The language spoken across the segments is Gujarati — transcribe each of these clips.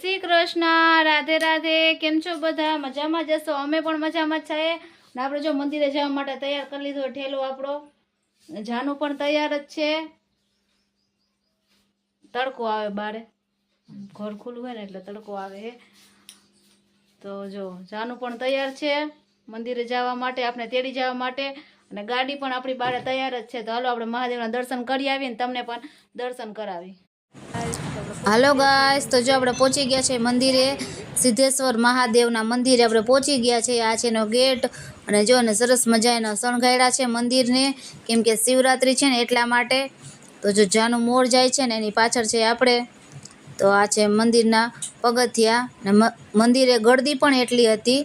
શ્રી કૃષ્ણ, રાધે રાધે, કેમ છો બધા? મજામાં જશો અમે પણ મજામાં છીએ. ને આપણે જો મંદિરે જવા માટે તૈયાર કરી લીધો ઠેલો આપણો. જાનું પણ તૈયાર જ છે. તડકો આવે બારે. ઘર ખુલ્લું હોય ને એટલે તડકો આવે તો જો, જાનું પણ તૈયાર છે. મંદિરે જવા માટે, આપણે તેડી જવા માટે. અને ગાડી પણ આપણી બારે તૈયાર જ છે. તો હાલો આપણે મહાદેવના દર્શન કરી આવીએ ને તમને પણ દર્શન કરાવી. હાલો ગાઈસ, તો જો આપણે પહોંચી ગયા છે મંદિરે. સિદ્ધેશ્વર મહાદેવના મંદિરે આપણે પહોંચી ગયા છે આ છે એનો ગેટ. અને જો ને સરસ મજાના શણગાયડા છે મંદિરને. કેમ કે શિવરાત્રિ છે ને એટલા માટે. તો જો જાનું મોર જાય છે ને એની પાછળ છે આપણે. તો આ છે મંદિરના પગથિયા. ને મંદિરે ગળદી પણ એટલી હતી.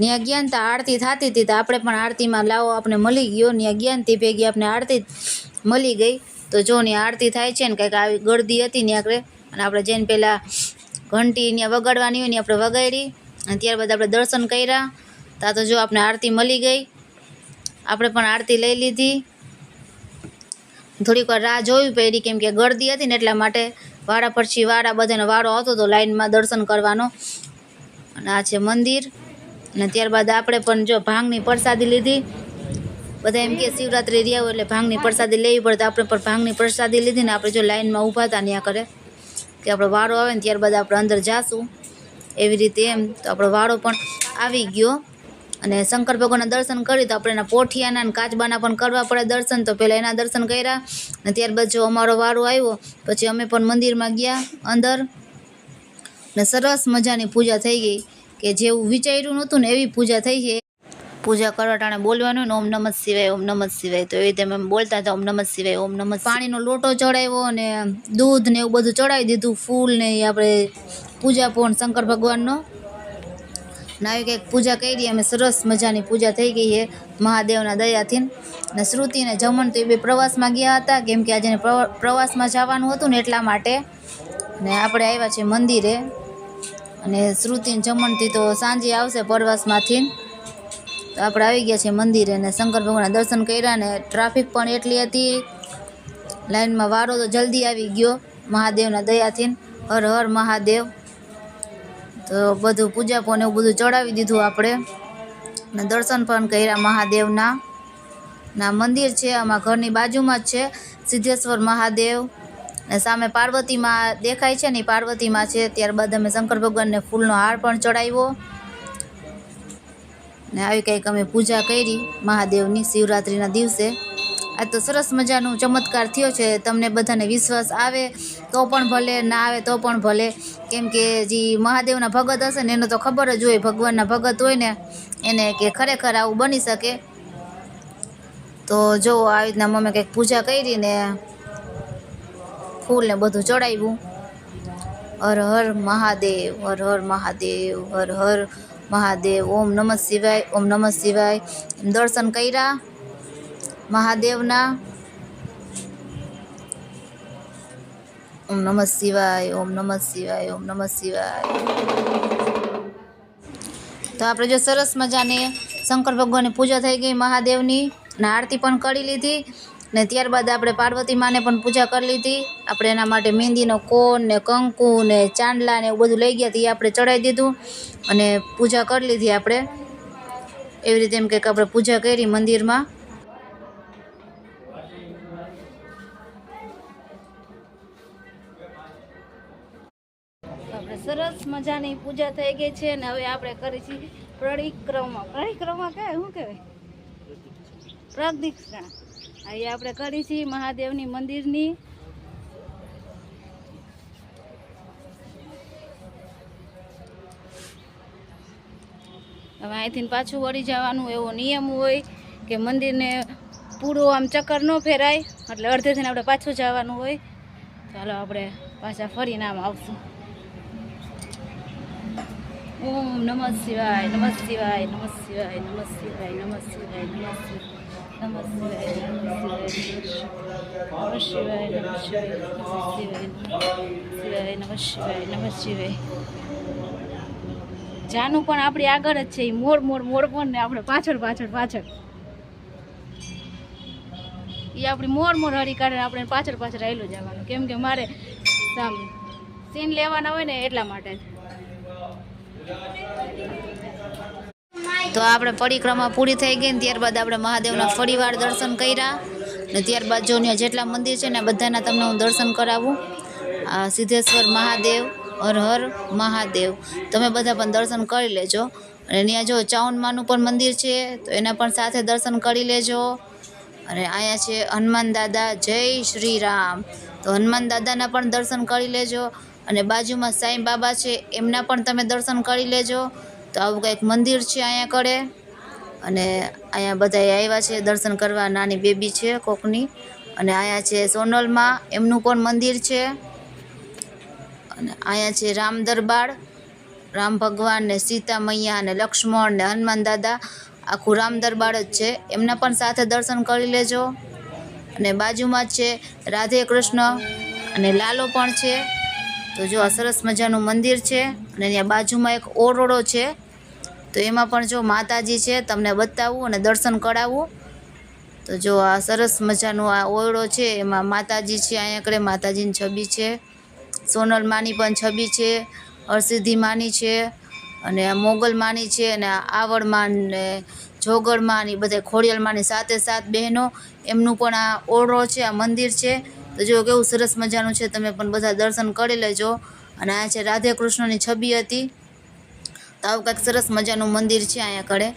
ત્યાં જ્ઞાનતા આરતી થતી હતી તો આપણે પણ આરતીમાં લાવો આપણે મળી ગયો. ત્યાં જ્ઞાનથી ભેગી આપણે આરતી મળી ગઈ. તો જો ને આરતી થાય છે ને કંઈક આવી ગળદી હતી ને આગળ, અને આપણે જઈને પહેલાં ઘંટી ત્યાં વગાડવાની હોય ને આપણે વગાડી, અને ત્યારબાદ આપણે દર્શન કર્યા. ત્યાં તો જો આપણે આરતી મળી ગઈ. આપણે પણ આરતી લઈ લીધી. થોડીક રાહ જોવી પડી કેમ કે ગળદી હતી ને એટલા માટે વાડા પછી વાડા બધાનો વાડો હતો તો લાઈનમાં દર્શન કરવાનો. અને આ છે મંદિર. અને ત્યારબાદ આપણે પણ જો ભાંગની પ્રસાદી લીધી. બધા એમ કે શિવરાત્રિ રહ્યા હોય એટલે ભાંગની પ્રસાદી લેવી પડે આપણે પણ ભાંગની પ્રસાદી લીધી ને આપણે જો લાઇનમાં ઊભા હતા ત્યાં કરે કે આપણો વારો આવે ને ત્યારબાદ આપણે અંદર જાશું એવી રીતે એમ. તો આપણો વારો પણ આવી ગયો અને શંકર ભગવાનના દર્શન કરી તો આપણે એના પોઠિયાના અને કાચબાના પણ કરવા પડે દર્શન. તો પહેલાં એના દર્શન કર્યા અને ત્યારબાદ જો અમારો વારો આવ્યો, પછી અમે પણ મંદિરમાં ગયા અંદર. ને સરસ મજાની પૂજા થઈ ગઈ, કે જેવું વિચાર્યું નહોતું ને એવી પૂજા થઈ છે. પૂજા કરવા ટાણે બોલવાનું ને ઓમ નમઃ શિવાય, ઓમ નમઃ શિવાય. તો એ રીતે અમે બોલતા હતા, ઓમ નમઃ શિવાય, ઓમ નમઃ પાણીનો લોટો ચડાવ્યો અને દૂધ ને એવું બધું ચડાવી દીધું, ફૂલ ને એ આપણે પૂજા પણ શંકર ભગવાનનો. ને આવી કંઈક પૂજા કરી, અમે સરસ મજાની પૂજા થઈ ગઈ છે, મહાદેવના દયાથી. ને શ્રુતિ ને જમન તો એ બે પ્રવાસમાં ગયા હતા, કેમ કે આજે પ્રવાસમાં જવાનું હતું ને એટલા માટે. ને આપણે આવ્યા છીએ મંદિરે. અને શ્રુતિ જમણથી તો સાંજે આવશે પ્રવાસમાંથી. તો આપણે આવી ગયા છીએ મંદિરે અને શંકર ભગવાનના દર્શન કર્યા ને ટ્રાફિક પણ એટલી હતી. લાઈનમાં વારો તો જલ્દી આવી ગયો, મહાદેવના દયાથી હર હર મહાદેવ. તો બધું પૂજા પણ એવું બધું ચડાવી દીધું આપણે. ને દર્શન પણ કર્યા મહાદેવના. ના મંદિર છે, આમાં ઘરની બાજુમાં જ છે, સિદ્ધેશ્વર મહાદેવ. ને સામે પાર્વતીમાં દેખાય છે ને પાર્વતીમાં છે, ત્યારબાદ અમે શંકર ભગવાનને ફૂલનો હાર પણ ચડાવ્યો. ને આવી કંઈક અમે પૂજા કરી મહાદેવની શિવરાત્રિના દિવસે. આજ તો સરસ મજાનું ચમત્કાર થયો છે, તમને બધાને વિશ્વાસ આવે તો પણ ભલે, ના આવે તો પણ ભલે. કેમ કે જે મહાદેવના ભગત હશે ને, એને તો ખબર જ હોય, ભગવાનના ભગત હોય ને, એને કે ખરેખર આવું બની શકે. તો જો આવી રીતના મમ્મી કંઈક પૂજા કરી ને ફૂલ બધું ચડાવ્યું. હર હર મહાદેવ, હર હર મહાદેવ, હર હર મહાદેવ ઓમ નમઃ શિવાય ઓમ નમઃ શિવાય એમ દર્શન કર્યા મહાદેવના ઓમ નમઃ શિવાય ઓમ નમઃ શિવાય ઓમ નમઃ શિવાય તો આપણે જો સરસ મજાની શંકર ભગવાનની પૂજા થઈ ગઈ, મહાદેવની અને આરતી પણ કરી લીધી ને ત્યારબાદ આપણે પાર્વતી માને પણ પૂજા કરી લીધી. આપણે એના માટે મહેંદીનો કોન ને કંકુ ને ચાંદલા ને એવું બધું લઈ ગયા તે આપણે ચડાવી દીધું અને પૂજા કરી લીધી આપણે. એવી રીતે એમ કંઈક આપણે પૂજા કરી મંદિરમાં. સરસ મજાની પૂજા થઈ ગઈ છે ને હવે આપણે કરી છીએ પરિક્રમા. પરિક્રમા કહેવાય, શું કહેવાય? પ્રદક્ષિણા અહીં આપણે કરી છીએ મહાદેવની મંદિરની. હવે અહીંથી પાછું વળી જવાનું એવો નિયમ હોય કે મંદિરને પૂરો આમ ચક્કર ન ફેરાય, એટલે અડધેથી આપણે પાછું જવાનું હોય. ચાલો આપણે પાછા ફરીને આમ આવશું. ઓમ નમઃ શિવાય નમઃ શિવાય નમઃ શિવાય નમઃ શિવાય નમઃ શિવાય નમઃ શિવાય. શિવાય નમઃ શિવાય શિવાય નમઃ શિવાય નમઃ શિવાય જાનું પણ આપણી આગળ જ છે એ મોર મોર મોર પણ ને આપણે પાછળ પાછળ પાછળ. એ આપણી મોર મોર હરી કાઢે આપણે પાછળ પાછળ રહેલું જવાનું. કેમ કે મારે સીન લેવાના હોય ને એટલા માટે તો આપણે પરિક્રમા પૂરી થઈ ગઈ ને ત્યારબાદ આપણે મહાદેવના ફરીવાર દર્શન કર્યા. ને ત્યારબાદ જો જેટલા મંદિર છે ને બધાના તમને હું દર્શન કરાવું. આ સિદ્ધેશ્વર મહાદેવ, હર હર મહાદેવ. તમે બધા પણ દર્શન કરી લેજો. અને ત્યાં જો ચાઉનમાનું પણ મંદિર છે, તો એના પણ સાથે દર્શન કરી લેજો. અને અહીંયા છે હનુમાન દાદા, જય શ્રી રામ. તો હનુમાન દાદાના પણ દર્શન કરી લેજો. અને બાજુમાં સાંઈ બાબા છે, એમના પણ તમે દર્શન કરી લેજો. તો આવું કંઈક મંદિર છે અહીંયા કડે. અને અહીંયા બધા આવ્યા છે, દર્શન કરવા. નાની બેબી છે કોકની. અને અહીંયા છે સોનલમાં, એમનું પણ મંદિર છે. અને અહીંયા છે રામ દરબાર, રામ ભગવાન ને સીતા મૈયા અને લક્ષ્મણ ને હનુમાન દાદા. આખું રામ દરબાર જ છે. એમના પણ સાથે દર્શન કરી લેજો. અને બાજુમાં જ છે રાધે કૃષ્ણ અને લાલો પણ છે. તો જો આ સરસ મજાનું મંદિર છે. અને ત્યાં બાજુમાં એક ઓરડો છે. તો એમાં પણ જો માતાજી છે, તમને બતાવવું અને દર્શન કરાવવું તો જો આ સરસ મજાનો આ ઓરડો છે, એમાં માતાજી છે અહીંયાकडे માતાજીની છબી છે. સોનલ માની પણ છબી છે, હરસિદ્ધિ માની છે, અને આ મોગલ માની છે, અને આવડ માન ને જોગળ માન બધા ખોડિયાલ માની સાથે સાત બહેનો, એમનું પણ આ ઓરડો છે, આ મંદિર છે. તો જો કેવું સરસ મજાનું છે, તમે પણ બધા દર્શન કરી લેજો. અને આ છે રાધે કૃષ્ણની છબી હતી. તો આવું કંઈક સરસ મજાનું મંદિર છે અહીંયા કડે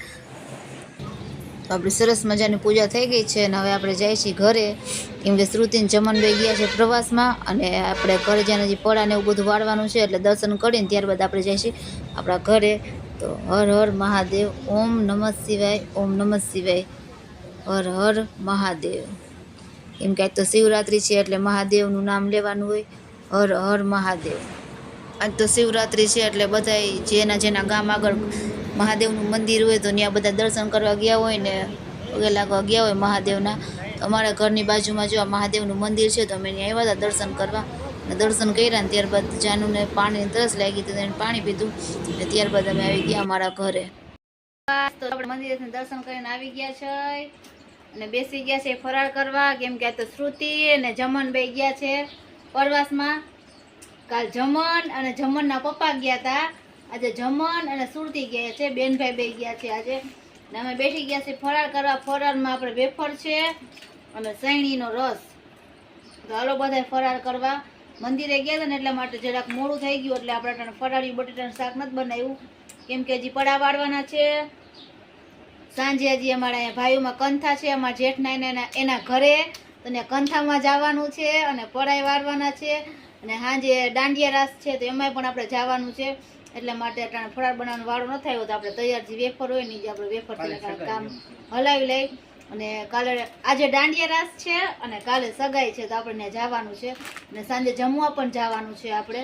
તો આપણી સરસ મજાની પૂજા થઈ ગઈ છે અને હવે આપણે જઈએ છીએ ઘરે. કેમ કે શ્રુતિને જમનભાઈ ગયા છે પ્રવાસમાં અને આપણે ઘરે જ્યાં હજી પડા ને એવું બધું વાળવાનું છે એટલે દર્શન કરીને ત્યારબાદ આપણે છીએ આપણા ઘરે. તો હર હર મહાદેવ, ઓમ નમઃ શિવાય, ઓમ નમઃ શિવાય. હર હર મહાદેવ. એમ કે તો શિવરાત્રિ છે એટલે મહાદેવનું નામ લેવાનું હોય. હર હર મહાદેવ. આજ તો શિવરાત્રિ છે એટલે બધાય જેના જેના ગામ આગળ મહાદેવનું મંદિર હોય તો ત્યાં બધા દર્શન કરવા ગયા હોય ને પગે લાગવા ગયા હોય મહાદેવના. અમારા ઘરની બાજુમાં જો આ મહાદેવનું મંદિર છે તો અમે ત્યાં આવ્યા હતા દર્શન કરવા. દર્શન કર્યા ને ત્યારબાદ જાનુને પાણીની તરસ લાગી હતી એને પાણી પીધું અને ત્યારબાદ અમે આવી ગયા અમારા ઘરે. તો આપણે મંદિરેથી દર્શન કરીને આવી ગયા છે. અને બેસી ગયા છે ફરાળ કરવા, કેમ કે આ તો શ્રુતિ અને જમન બે ગયા છે પ્રવાસમાં. કાલ જમન અને જમનના પપ્પા ગયા હતા આજે જમન અને સુરતી ગયા છે, બેનભાઈ બે ગયા છે આજે. ને અમે બેઠી ગયા છીએ ફરાર કરવા. ફરારમાં આપણે વેફર છે અને સૈણીનો રસ. હાલો બધા ફરાર કરવા. મંદિરે ગયા હતા ને એટલા માટે જરાક મોડું થઈ ગયું એટલે આપણે ત્યાં ફરાળી બટેટાનું શાક નથી બનાવ્યું. કેમ કે હજી પડા વાળવાના છે. સાંજે હજી અમારા અહીંયા ભાઈઓમાં કંથા છે, અમારા જેઠના એના- એના ઘરે. અને કંથામાં જવાનું છે અને પડાઈ વાળવાના છે. અને સાંજે દાંડિયા રાસ છે તો એમાંય પણ આપણે જવાનું છે. એટલા માટે અટાણે ફરાળ બનાવવાનો વાળો ન થાય તો આપણે તૈયાર જે વેફર હોય ને જે આપણે વેફર કામ હલાવી લઈ. અને કાલે આજે દાંડિયા રાસ છે અને કાલે સગાઈ છે તો આપણે ત્યાં જવાનું છે. અને સાંજે જમવા પણ જવાનું છે આપણે.